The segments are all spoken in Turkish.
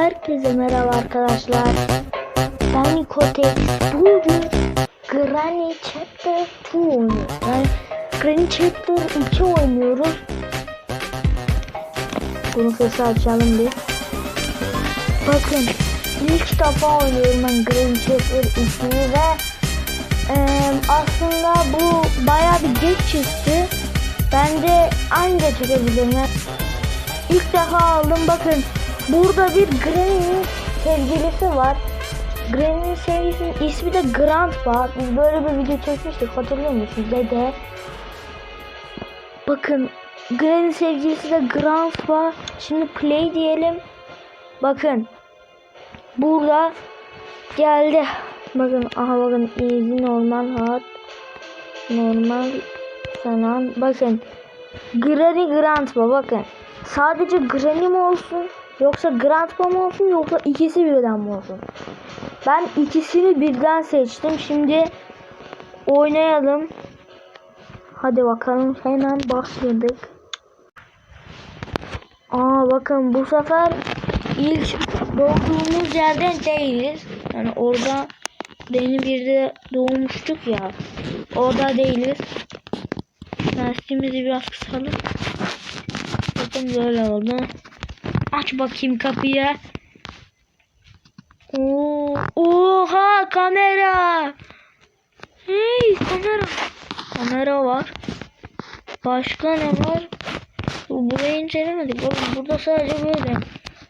Herkese merhaba arkadaşlar. Ben Nikotex. Bugün Granny Chapter 2 oynuyoruz. Yani Granny Chapter 2 oynuyoruz. Bunu sesi açalım bir. Bakın ilk defa oynuyorum ben Granny Chapter 2'yi ve eee, aslında bu baya bir geç çıktı. Ben de anca çekebilirim. İlk defa aldım bakın. Burada bir Granny'nin sevgilisi var. Granny'nin sevgilisinin ismi de Grandpa. Biz böyle bir video çekmiştik hatırlıyor musunuz? Dede. Bakın Granny sevgilisi de Grandpa. Şimdi play diyelim. Bakın. Burada geldi. Bakın aha bakın easy normal hard normal falan. Bakın Granny Grandpa bakın. Sadece Granny mi olsun? Yoksa Grandpa mı olsun? Yoksa ikisi birden mi olsun? Ben ikisini birden seçtim. Şimdi oynayalım. Hadi bakalım. Hemen başladık. Aa bakın bu sefer ilk doğduğumuz yerden değiliz. Yani orada Granny bir de doğmuştuk ya. Orada değiliz. Lastiğimizi biraz kısalım. Bakın böyle oldu. Aç bakayım kapıyı. Oo, oha kamera. Hey kamera. Kamera var. Başka ne var? Burayı incelemedik. Bakın burada sadece böyle.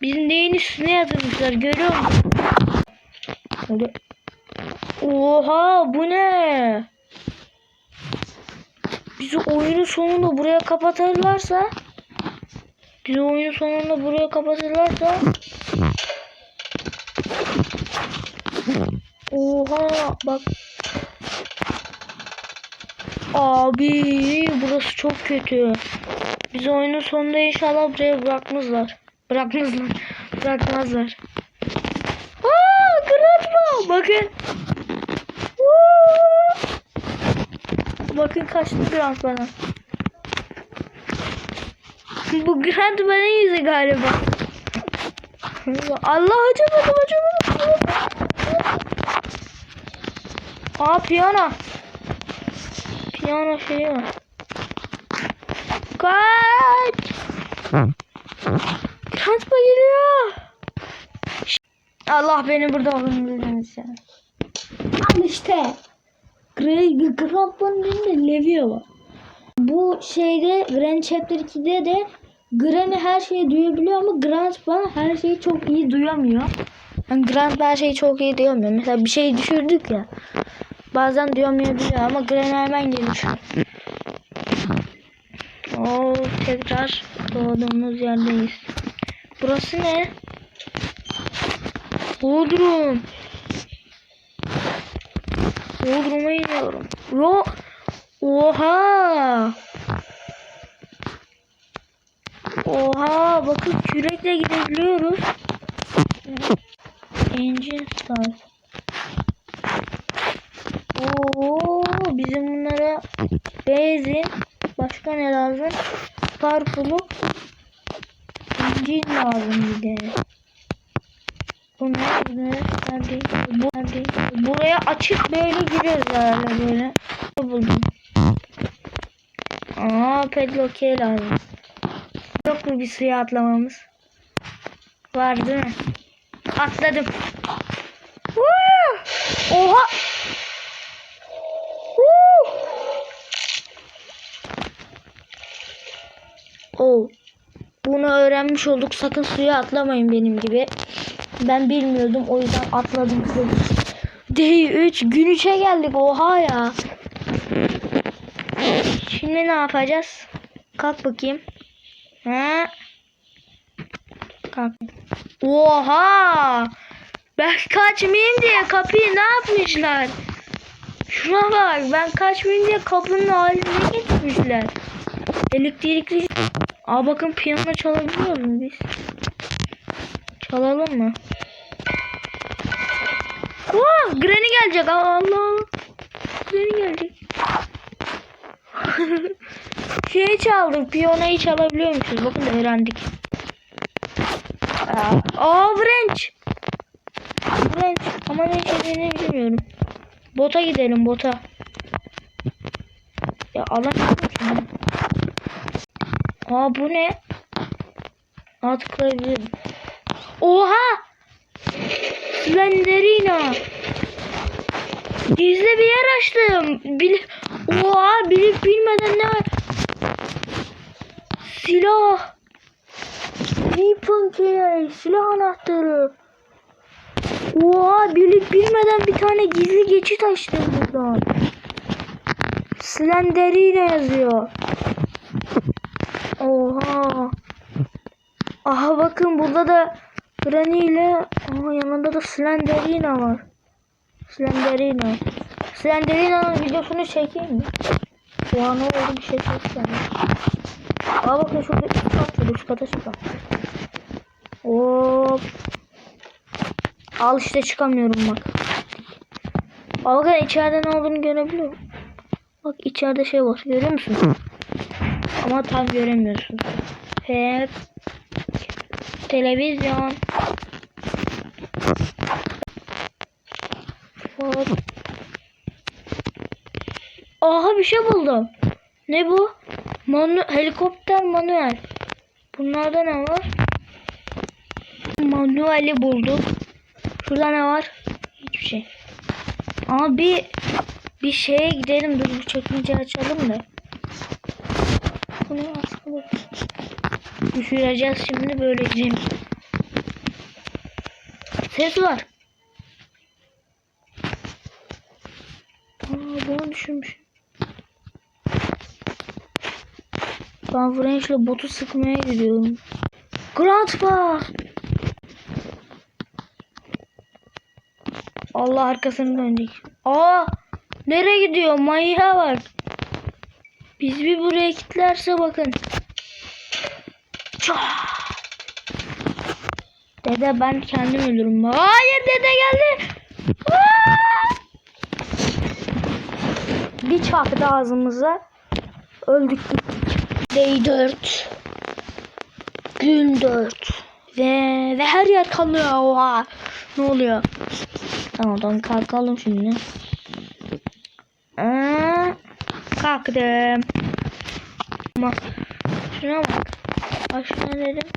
Bizim neyin üstüne yazılmışlar görüyor musun? Oha bu ne? Bizi oyunun sonunda buraya kapatırlarsa Bizi oyunun sonunda buraya kapatırlarsa Oha bak Abi burası çok kötü. Bizi oyunun sonunda inşallah buraya bırakmazlar. Bırakmazlar. Bırakmazlar. Aa, Grandma bakın. Woo! Bakın kaçtı Grant bana. Bu Grant bana yüzü galiba. Allah acımadım acımadım. Aa piyano. Piyano şeyi var. Kaç. Grant geliyor. Allah beni burada alın ya. Al işte. Grey Grandpa'nın elinde Levi var. Bu şeyde Grand Chapter 2'de de Granny her şeyi duyabiliyor ama Grandpa her şeyi çok iyi duyamıyor. Yani Grandpa her şeyi çok iyi duyamıyor. Mesela bir şey düşürdük ya. Bazen duyamayabiliyor ama Granny hemen gelişiyor. Oo, tekrar doğduğumuz yerdeyiz. Burası ne? Bodrum. Bodrum'a iniyorum. Yo. Oha. Oha. Bakın kürekle gidebiliyoruz. Engine start. Oo, bizim bunlara benzin. Başka ne lazım? Parfulu. Engine lazım bir de. Bu ne? Bu ne? Nerede? Bu nerede? Buraya açık böyle giriyoruz herhalde böyle. Buldum. Aa pedloke lazım. Yok bir suya atlamamız? Var değil mi? Atladım. Oha! Oh. Bunu öğrenmiş olduk. Sakın suya atlamayın benim gibi. Ben bilmiyordum. O yüzden atladım. Day 3 gün 3'e geldik. Oha ya. Şimdi ne yapacağız? Kalk bakayım. Ha? Kalk. Oha! Ben kaçmayayım diye kapıyı ne yapmışlar? Şuna bak ben kaçmayayım diye kapının haline getirmişler. Elektrikli... Aa bakın piyano çalabiliyor muyuz biz? Çalalım mı? Oh, Granny gelecek. Aa, Allah. Granny gelecek. şey çaldık. Piyanoyu çalabiliyormuşuz. Bakın öğrendik. Aa, Brent Ben ama ne istediğini bilmiyorum. Bota gidelim bota. Ya Allah şunu. Aa bu ne? Aa. Oha! Slenderina. Gizli bir yer açtım. Bil Oha bilip bilmeden ne var? Silah. Weapon key. Silah anahtarı. Oha bilip bilmeden bir tane gizli geçit açtım buradan. Slenderina yazıyor. Oha. Aha bakın burada da Granny ile aha, yanında da Slenderina var. Slenderina. Slenderina'nın videosunu çekeyim mi? O an oldu bir şey çekeceğim. Aa bakın şurada üst kat var. Üst kata çıkalım. Hop. Al işte çıkamıyorum bak. Aa bakın içeride ne olduğunu görebiliyorum. Bak içeride şey var. Görüyor musun? Ama tam göremiyorsun. Hep televizyon. Hop. Aha bir şey buldum. Ne bu? Manu helikopter manuel. Bunlarda ne var? Manueli bulduk. Şurada ne var? Hiçbir şey. Ama bir bir şeye gidelim. Dur bu çekince açalım da. Bunu aslında düşüreceğiz şimdi böyle gidelim. Ses var. Aa, bunu düşürmüş. Ben French'le botu sıkmaya gidiyorum. Grandpa! Allah arkasını dönecek. Aa! Nereye gidiyor? Manyağa bak. Biz bir buraya kilitlerse bakın. Dede ben kendim ölürüm. Hayır dede geldi. Aa! Bir çarptı ağzımıza. Öldük gittik. Day 4. Gün 4. Ve, ve her yer kanıyor. Oha. Ne oluyor? Tamam kalkalım şimdi. Aa, kalktım. Ama şuna bak. Aşağı dedim.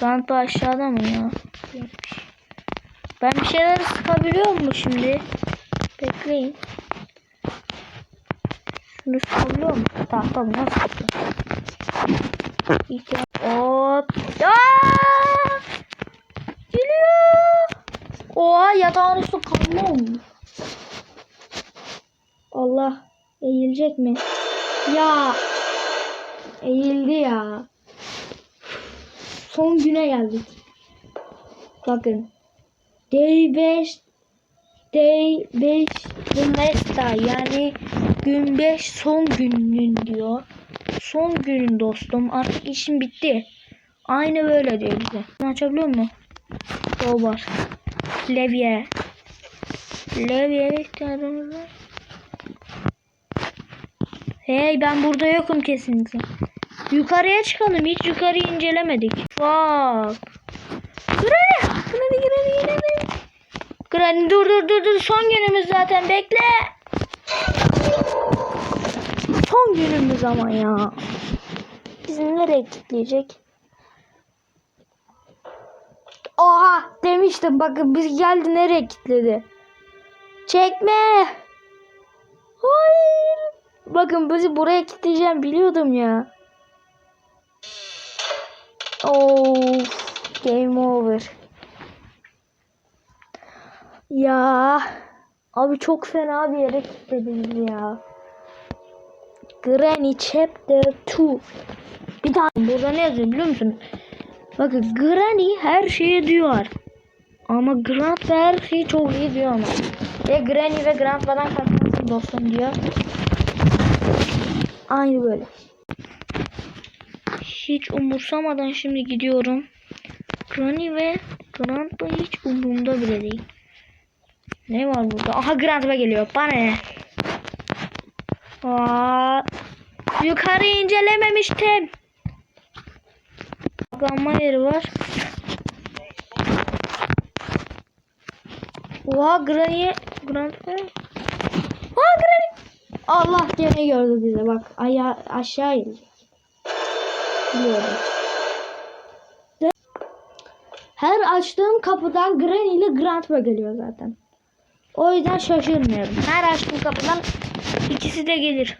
Grandpa aşağıda mı ya? Ben bir şeyler sıkabiliyor mu şimdi? Bekleyin. Şunu sıkabiliyor mu? Tamam tamam nasıl? İki. Hop. Aa! Geliyor. Oha yatağın üstü kanlı olmuş. Allah. Eğilecek mi? Ya. Eğildi ya. Son güne geldik. Bakın. Day 5 Day 5 Mesta yani gün 5 son günün diyor. Son günün dostum. Artık işim bitti. Aynı böyle diyor bize. Bunu açabiliyor mu? O var. Levye. Levye'ye ihtiyacımız var. Hey ben burada yokum kesinlikle. Yukarıya çıkalım. Hiç yukarıyı incelemedik. Fuck. Granny. Granny Granny Granny. Granny dur dur dur dur. Son günümüz zaten. Bekle. Günümüz ama ya. Bizi nereye kilitleyecek? Oha demiştim bakın biz geldi nereye kilitledi. Çekme. Hayır. Bakın bizi buraya kilitleyeceğim biliyordum ya. Of. Game over. Ya. Abi çok fena bir yere kilitlediniz ya. Granny Chapter 2. Bir daha burada ne yazıyor biliyor musun? Bakın Granny her şeyi diyor. Ama Grandpa her şeyi çok iyi diyor ama. Ve Granny ve Grandpa'dan kaçmasın dostum diyor. Aynı böyle. Hiç umursamadan şimdi gidiyorum. Granny ve Grandpa hiç umurumda bile değil. Ne var burada? Aha Grandpa geliyor. Bana ne? Aa, yukarı incelememiştim. Saklanma yeri var. Oha Granny. Grand Oha Granny. Allah gene gördü bize bak. Aya aşağı inecek. Biliyorum. Her açtığım kapıdan Granny ile Grandpa geliyor zaten. O yüzden şaşırmıyorum. Her açtığım kapıdan ikisi de gelir.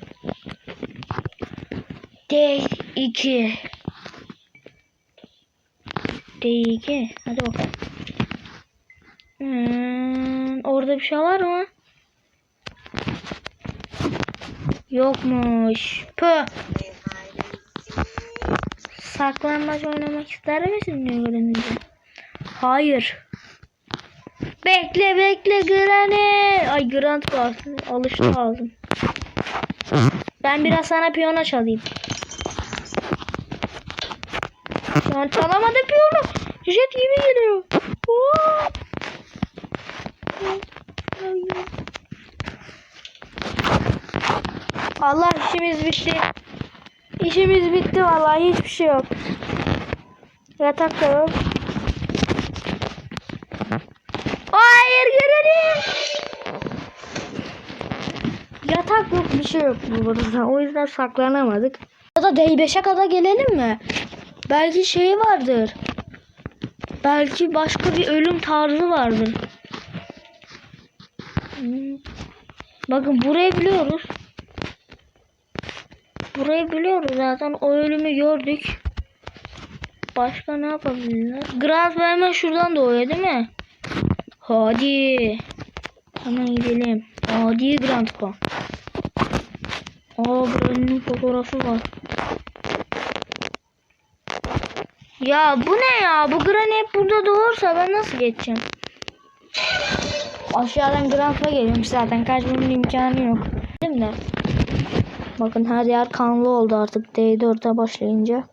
D2 D2 Hadi bakalım. Hmm, orada bir şey var mı? Yokmuş. Pı. Saklanmaç oynamak ister misin diyor öğrenince. Hayır. Bekle bekle Granny. Ay Grant var. Alıştı ağzım. Ben biraz sana piyano çalayım. Şu an çalamadı piyano. Jet gibi geliyor. Oo. Allah işimiz bitti. İşimiz bitti vallahi hiçbir şey yok. Yatak da yok. Hayır gelelim. Yatak yok bir şey yok burada. O yüzden saklanamadık. Ya da D5'e kadar gelelim mi? Belki şey vardır. Belki başka bir ölüm tarzı vardır. Bakın burayı biliyoruz. Burayı biliyoruz zaten. O ölümü gördük. Başka ne yapabilirler? Grant hemen şuradan doğuyor değil mi? Hadi. Hemen gidelim. Hadi Grandpa. Aa buranın fotoğrafı var. Ya bu ne ya? Bu Granny hep burada doğursa ben nasıl geçeceğim? Aşağıdan Grandpa geliyormuş zaten. Kaçmamın imkanı yok. Değil mi? Bakın her yer kanlı oldu artık D4'e başlayınca.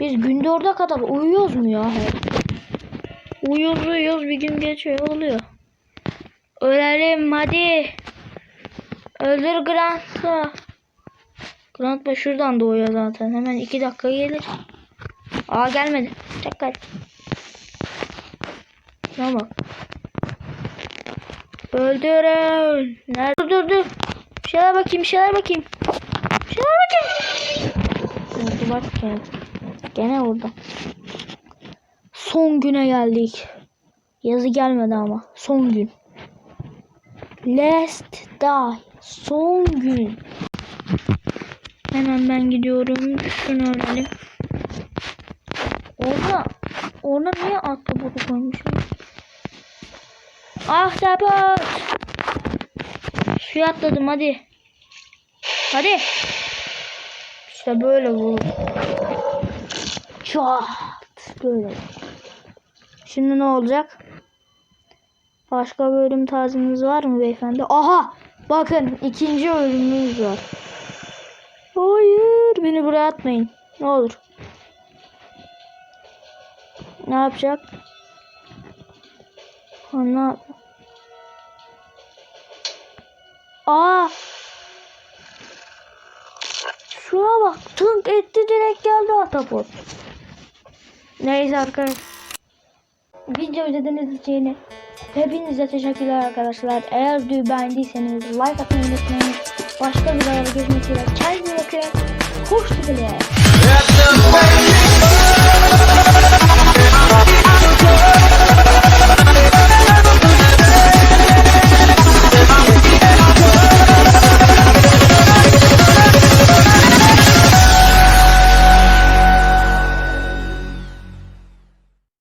Biz günde orada kadar uyuyoruz mu ya hep? Uyuyoruz uyuyoruz bir gün geçiyor oluyor. Ölelim hadi. Öldür Grant'ı. Grant da şuradan doğuyor zaten. Hemen iki dakika gelir. Aa gelmedi. Tekrar. Şuna bak. Öldürün. Nerede? Dur dur dur. Bir şeyler bakayım, bir şeyler bakayım. Bir şeyler bakayım. Oldu bak gene. Gene. Son güne geldik. Yazı gelmedi ama. Son gün. Last die. Son gün. Hemen ben gidiyorum. Şunu ölelim. Orada orada niye atlı koymuşum? Ah tapot. Suya atladım hadi. Hadi. İşte böyle vur. Çat. Böyle. Şimdi ne olacak? Başka bölüm tarzınız var mı beyefendi? Aha! Bakın ikinci bölümümüz var. Hayır beni buraya atmayın. Ne olur. Ne yapacak? Yap- Aa! Şuna bak. Tınk etti direkt geldi Atapot. Neyse arkadaşlar video izlediğiniz için hepinize teşekkürler arkadaşlar. Eğer videoyu beğendiyseniz like atmayı unutmayın. Başka bir videoda görüşmek üzere. Kendinize bakın. Hoşçakalın.